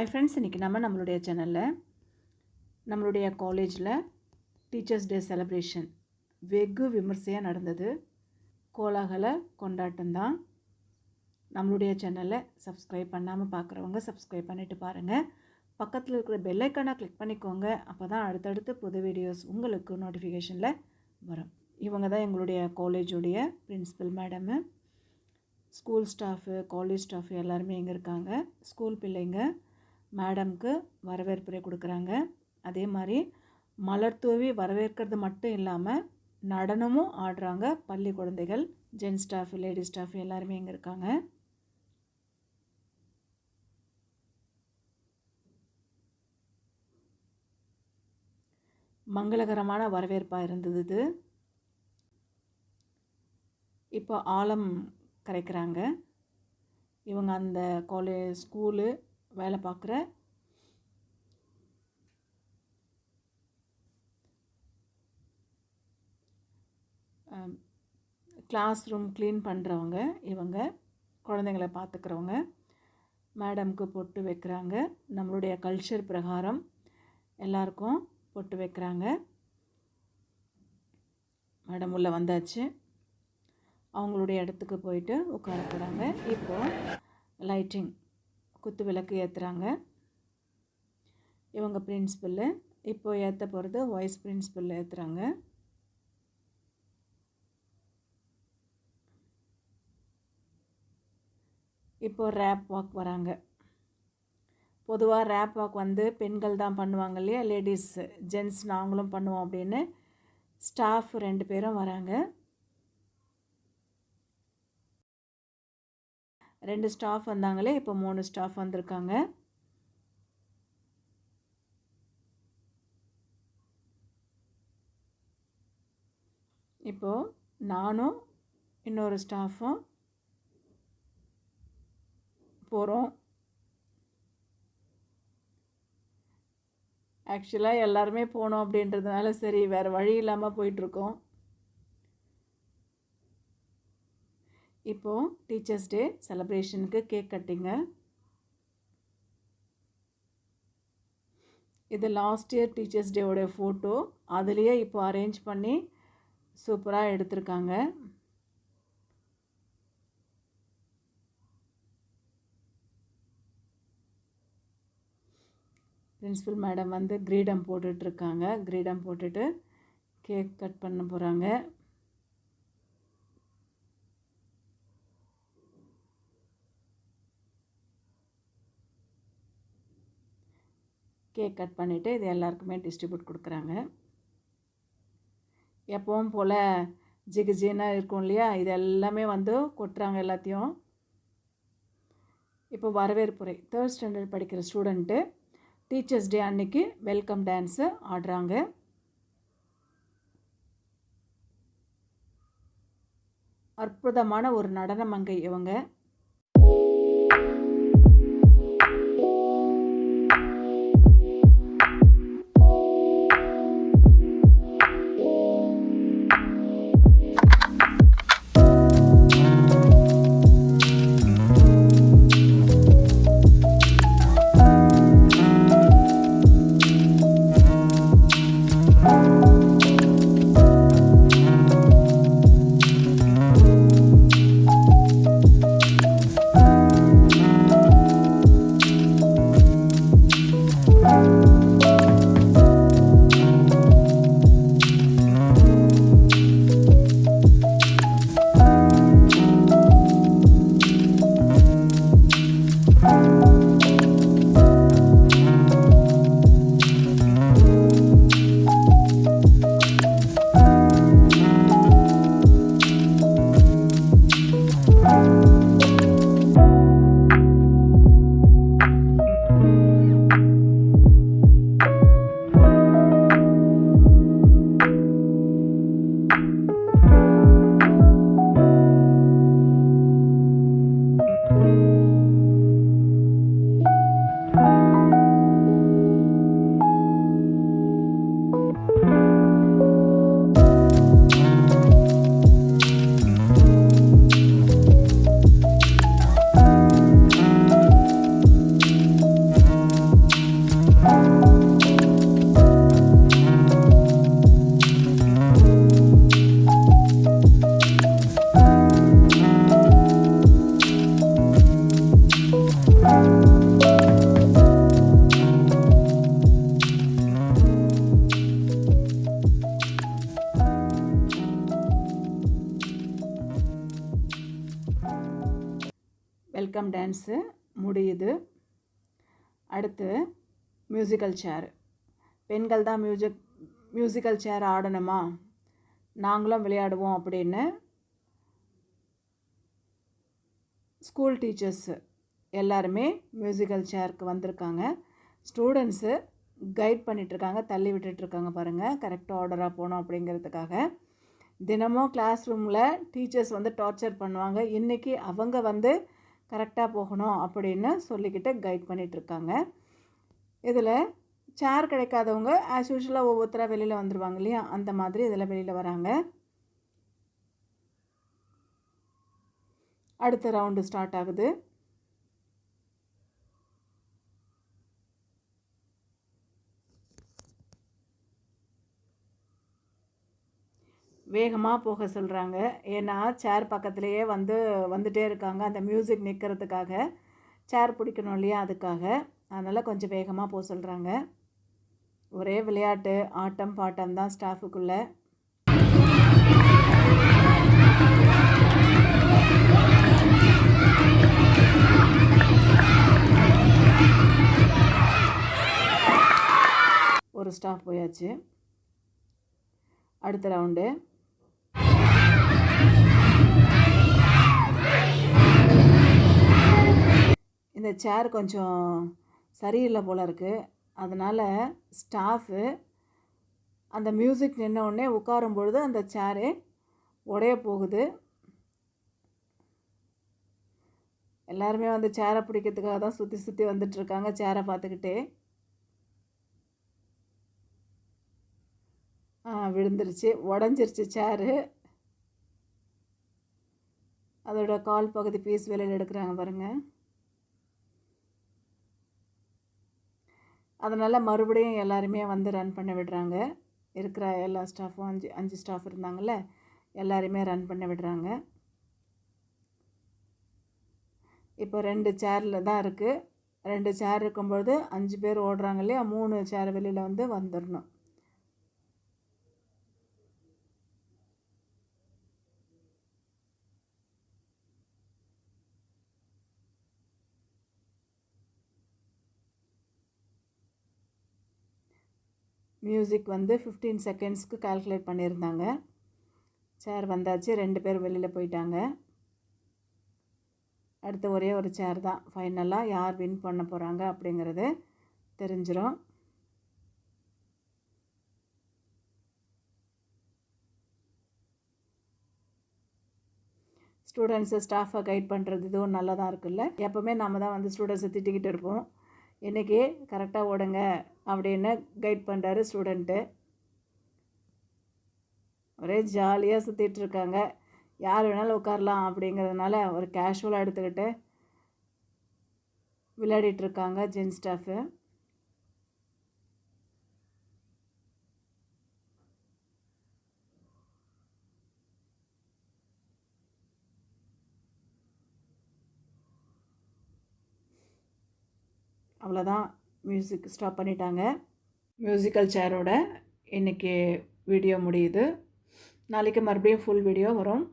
Hi friends இன்றைக்கி நம்ம நம்மளுடைய சேனலில் நம்மளுடைய காலேஜில் டீச்சர்ஸ் டே செலப்ரேஷன் வெகு விமர்சையாக நடந்தது. கோலாகல கொண்டாட்டம் தான் நம்மளுடைய சேனலை சப்ஸ்கிரைப் பண்ணாமல் பார்க்குறவங்க சப்ஸ்கிரைப் பண்ணிவிட்டு பாருங்கள் பக்கத்தில் இருக்கிற பெல்லைக்கானை கிளிக் பண்ணிக்கோங்க. அப்போ தான் அடுத்தடுத்து புது வீடியோஸ் உங்களுக்கு நோட்டிஃபிகேஷனில் வரும். இவங்க தான் எங்களுடைய காலேஜுடைய principal madam school staff college staff எல்லாருமே இங்கே இருக்காங்க. ஸ்கூல் பிள்ளைங்க. மேடம்க்கு வரவேற்புரை கொடுக்குறாங்க. அதே மாதிரி மலர் தூவி வரவேற்கிறது மட்டும் இல்லாமல் நடனமும் ஆடுறாங்க. பள்ளி குழந்தைகள் ஜென்ஸ் ஸ்டாஃப் லேடிஸ் ஸ்டாஃப் எல்லாருமே இங்கே இருக்காங்க. மங்களகரமான வரவேற்பாக இருந்தது இது. இப்போ ஆழம் கரைக்கிறாங்க. இவங்க அந்த காலேஜ் ஸ்கூலு வேலை பார்க்குற. கிளாஸ் ரூம் க்ளீன் பண்ணுறவங்க இவங்க குழந்தைங்கள பார்த்துக்கிறவங்க மேடம்க்கு பொட்டு வைக்கிறாங்க. நம்மளுடைய கல்ச்சர் பிரகாரம் எல்லாருக்கும் பொட்டு வைக்கிறாங்க. மேடம் உள்ளே வந்தாச்சு. அவங்களுடைய இடத்துக்கு போயிட்டு உட்கார இப்போது லைட்டிங் குத்து விளக்கு ஏற்றுறாங்க இவங்க பிரின்ஸ்பல்லு இப்போ ஏற்ற போகிறது வைஸ் பிரின்ஸ்பல் ஏற்றுறாங்க இப்போது ரேப் வாக் வராங்க. பொதுவாக ரேப் வாக் வந்து பெண்கள் தான் பண்ணுவாங்க இல்லையா? லேடிஸ் ஜென்ட்ஸ் நாங்களும் பண்ணுவோம் அப்படின்னு ஸ்டாஃப் ரெண்டு பேரும் வராங்க. ரெண்டு ஸ்டாஃப் வந்தாங்களே இப்போ மூணு ஸ்டாஃப் வந்திருக்காங்க. இப்போது நானும் இன்னொரு ஸ்டாஃபும் போகிறோம் ஆக்சுவலாக எல்லாருமே போனோம் அப்படின்றதுனால சரி வேறு வழி இல்லாமல் போயிட்டுருக்கோம் இப்போது டீச்சர்ஸ் டே செலப்ரேஷனுக்கு கேக் கட்டிங்க. இது லாஸ்ட் இயர் டீச்சர்ஸ் டேவோடைய ஃபோட்டோ அதுலேயே இப்போ அரேஞ்ச் பண்ணி சூப்பராக எடுத்திருக்காங்க. பிரின்ஸிபல் மேடம் வந்து கிரீடம் போட்டுட்ருக்காங்க கிரீடம் போட்டுட்டு கேக் கட் பண்ண போகிறாங்க கேக் கட் பண்ணிவிட்டு இது எல்லாருக்குமே டிஸ்ட்ரிபியூட் கொடுக்குறாங்க. எப்பவும் போல் ஜிகஜின்னா இருக்கும் இல்லையா? இது எல்லாமே வந்து கொட்டுறாங்க எல்லாத்தையும். இப்போ வரவேற்புரை தேர்ட் ஸ்டாண்டர்ட் படிக்கிற ஸ்டூடெண்ட்டு டீச்சர்ஸ் டே அன்னைக்கு வெல்கம் டான்ஸு ஆடுறாங்க. அற்புதமான ஒரு நடனமங்கை இவங்க. வெல்கம் டான்ஸு முடியுது. அடுத்து மியூசிக்கல் சேர் பெண்கள் தான் மியூசிக் மியூசிக்கல் சேர் ஆடணுமா? நாங்களும் விளையாடுவோம் அப்படின்னு ஸ்கூல் டீச்சர்ஸு எல்லாருமே மியூசிக்கல் சேருக்கு வந்திருக்காங்க. ஸ்டூடெண்ட்ஸு கைட் பண்ணிகிட்ருக்காங்க தள்ளி விட்டுட்ருக்காங்க பாருங்கள் கரெக்டாக ஆர்டராக போகணும் அப்படிங்கிறதுக்காக. தினமும் கிளாஸ் ரூமில் டீச்சர்ஸ் வந்து டார்ச்சர் பண்ணுவாங்க. இன்றைக்கி அவங்க வந்து கரெக்டாக போகணும் அப்படின்னு சொல்லிக்கிட்டு கைட் பண்ணிகிட்ருக்காங்க இதில் சேர் கிடைக்காதவங்க ஆஸ் யூஷுவலாக ஒவ்வொருத்தராக வெளியில் வந்துடுவாங்க இல்லையா? அந்த மாதிரி இதில் வெளியில் வராங்க. அடுத்த ரவுண்டு ஸ்டார்ட் ஆகுது. வேகமாக போக சொல்கிறாங்க ஏன்னா சேர் பக்கத்துலேயே வந்து வந்துகிட்டே இருக்காங்க. அந்த மியூசிக் நிற்கிறதுக்காக சேர் பிடிக்கணும் இல்லையா அதுக்காக. அதனால் கொஞ்சம் வேகமாக போக சொல்கிறாங்க ஒரே விளையாட்டு ஆட்டம் பாட்டம் தான் ஸ்டாஃபுக்குள்ளே ஒரு ஸ்டாஃப் போயாச்சு. அடுத்த ரவுண்டு இந்த சேர் கொஞ்சம் சரியில்லை போல் இருக்குது அதனால் ஸ்டாஃபு அந்த மியூசிக் நின்ன உடனே உட்காரும் பொழுது அந்த சேரு உடைய போகுது. எல்லாருமே வந்து சேரை பிடிக்கிறதுக்காக தான் சுற்றி சுற்றி வந்துட்டுருக்காங்க சேரை பார்த்துக்கிட்டே. விழுந்துருச்சு. உடஞ்சிருச்சு சேரு அதோட கால் பகுதி பீஸ் வெளியில் எடுக்கிறாங்க பாருங்கள் அதனால் மறுபடியும் எல்லாருமே வந்து ரன் பண்ண விடுறாங்க. இருக்கிற எல்லா ஸ்டாஃபும் அஞ்சு அஞ்சு ஸ்டாஃப் இருந்தாங்கள்ல எல்லாருமே ரன் பண்ண விடுறாங்க. இப்போ ரெண்டு சேரில் தான் இருக்குது ரெண்டு சேர் இருக்கும்பொழுது அஞ்சு பேர் ஓடுறாங்க இல்லையா மூணு சேர் வெளியில் வந்து வந்துடணும் மியூசிக் வந்து ஃபிஃப்டீன் செகண்ட்ஸ்க்கு கால்குலேட் பண்ணியிருந்தாங்க. சேர் வந்தாச்சு ரெண்டு பேர் வெளியில் போயிட்டாங்க. அடுத்து ஒரே ஒரு சேர் தான். ஃபைனலாக யார் வின் பண்ண போகிறாங்க அப்படிங்கிறது தெரிஞ்சிடும் ஸ்டூடெண்ட்ஸை ஸ்டாஃபை கைட் பண்ணுறது இதுவும் நல்லதாக இருக்குல்ல? எப்போவுமே நம்ம தான் வந்து ஸ்டூடெண்ட்ஸை திட்டிக்கிட்டு இருப்போம். இன்றைக்கி கரெக்டாக ஓடுங்க. அப்படின்னு கைட் பண்ணுறாரு ஸ்டூடெண்ட்டு ஒரே ஜாலியாக சுற்றிட்டு இருக்காங்க யார் வேணாலும் உட்காரலாம் அப்படிங்கிறதுனால ஒரு கேஷுவலாக எடுத்துக்கிட்டு விளையாடிட்டுருக்காங்க ஜென் ஸ்டாஃபு அவ்வளோதான் மியூசிக் ஸ்டாப் பண்ணிட்டாங்க. மியூசிக்கல் சேரோட இன்றைக்கி வீடியோ முடியுது. நாளைக்கு மறுபடியும் ஃபுல் வீடியோ வரும்.